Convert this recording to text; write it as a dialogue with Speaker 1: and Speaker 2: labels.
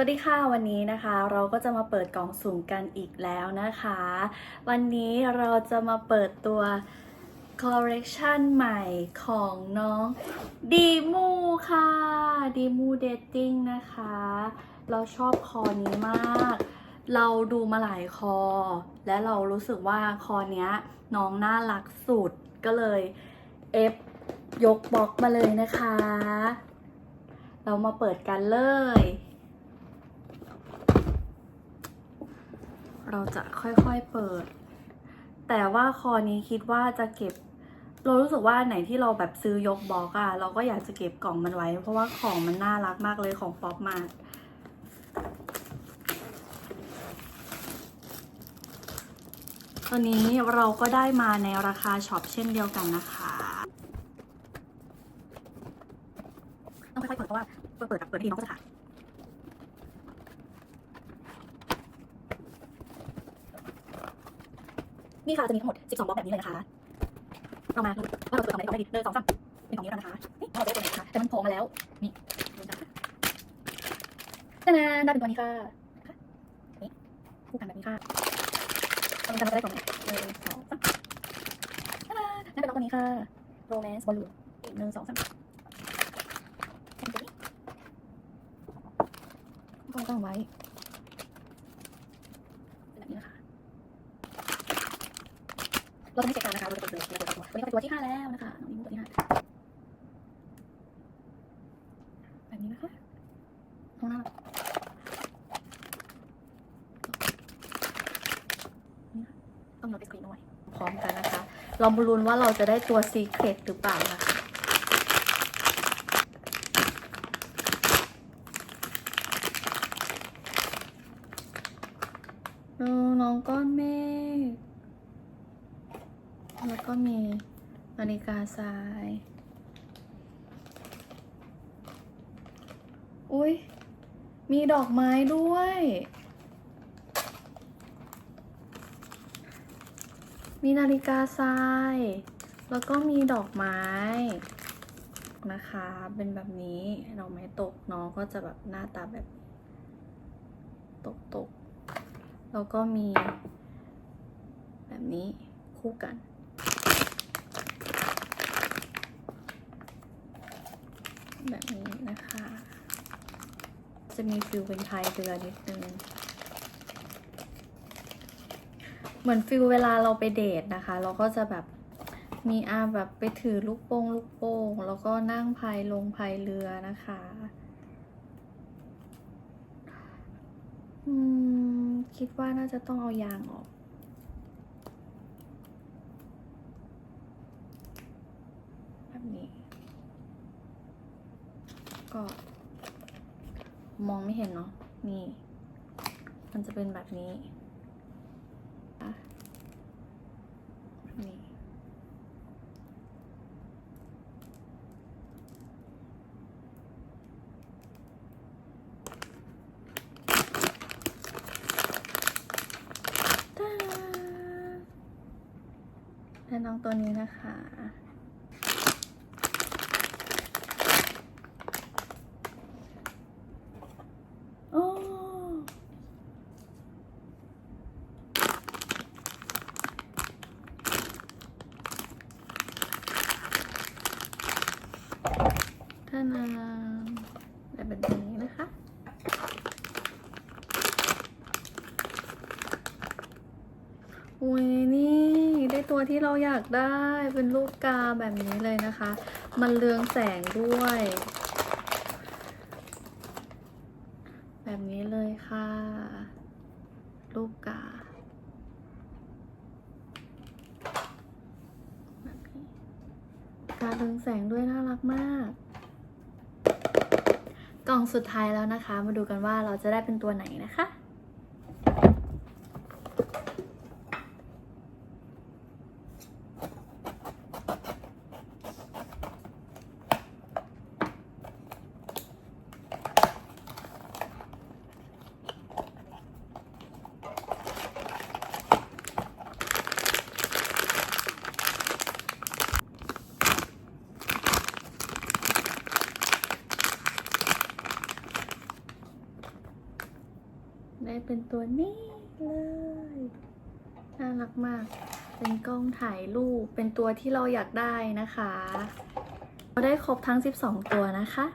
Speaker 1: วัสดีค่ะวันนี้นะคะ เราก็จะมาเปิดกล่องสุ่มกันอีกแล้วนะคะ วันนี้เราจะมาเปิดตัวคอลเล t ชันใหม่ของน้องดีมูค่ะดีมูเดตติ้งนะคะ เราชอบคอนี้มาก เราดูมาหลายคอ และเรารู้สึกว่าคอเนี้ยน้องน่ารักสุดก็เลยเอฟยกบล็อกมาเลยนะคะ เรามาเปิดกันเลย เราจะค่อยๆเปิด แต่ว่าคอนี้คิดว่าจะเก็บ เรารู้สึกว่าไหนที่เราแบบซื้อยกบล็อกอะเราก็อยากจะเก็บกล่องมันไว้ เพราะว่าของมันน่ารักมากเลยของป๊อปมาร์ตัวนี้เราก็ได้มาในราคาช็อปเช่นเดียวกันนะคะต้องค่อยๆเปิดเพราะว่าเปิดเปิดแบเปิดทีน้องก็จะขาด นี่ค่ะจะมีทั้งหมด 12บล็อกแบบนี้เลยนะคะเรามาดูว่าเราเปิดกล่องไหนก่องไหนดีเดินสองสามเป็นกล่องนี้แล้วนะคะนี่เราจะได้ตัวไหนนะคะแต่มันโผล่มาแล้วนี่ดูนะคะตานาได้เป็นตัวนี้ค่ะนี่คู่กันแบบนี้ค่ะเราจะได้กล่องไหนหนึ่งสองสามตานาได้เป็นตัวนี้ค่ะ romance balloon อีกหนึ่งสองสามเป็นตัวนี้ก็ต้องไว้เป็นแบบนี้นะคะ เราจะไม่เช็คการนะคะเราจะเปิดเลยเราเปิดตัววันนี้ก็เป็นตัวที่ห้าแล้วนะคะน้องนิ้วตัวที่ห้าแบบนี้นะคะตรงหน้ค่ะต้องโน้ตสกรีนด้วยพร้อมกันนะคะ เรามาลุ้นว่าเราจะได้ตัวซีเครตหรือเปล่านะคะน้องก้อนเมฆ แล้วก็มีนาฬิกาทราย อุ้ยมีดอกไม้ด้วย มีนาฬิกาทราย แล้วก็มีดอกไม้นะคะ เป็นแบบนี้ ดอกไม้ตกน้องก็จะแบบหน้าตาแบบ ตกตก แล้วก็มี แบบนี้คู่กัน แบบนี้นะคะ จะมีฟิลเป็นพายเรือนิดนึง เหมือนฟิลเวลาเราไปเดทนะคะ เราก็จะแบบมีอาแบบไปถือลูกโป่งลูกโป่งแล้วก็นั่งพายลงพายเรือนะคะอืมคิดว่าน่าจะต้องเอายางออก แบบนี้ ก็ มองไม่เห็นเนาะนี่ มันจะเป็นแบบนี้นี้ตาและน้องตัวนี้นะคะ โอ้ ท่านาแบบนี้นะคะ อุ้ยนี่ได้ตัวที่เราอยากได้เป็นลูกกาแบบนี้เลยนะคะ มันเรืองแสงด้วย แบบนี้เลยค่ะ ลูกกาแบบนี้กา เรืองแสงด้วยน่ารักมาก กล่องสุดท้ายแล้วนะคะ มาดูกันว่าเราจะได้เป็นตัวไหนนะคะ ได้เป็นตัวนี้เลย น่ารักมาก เป็นกล้องถ่ายรูป เป็นตัวที่เราอยากได้นะคะ เราได้ครบทั้ง 12 ตัวนะคะ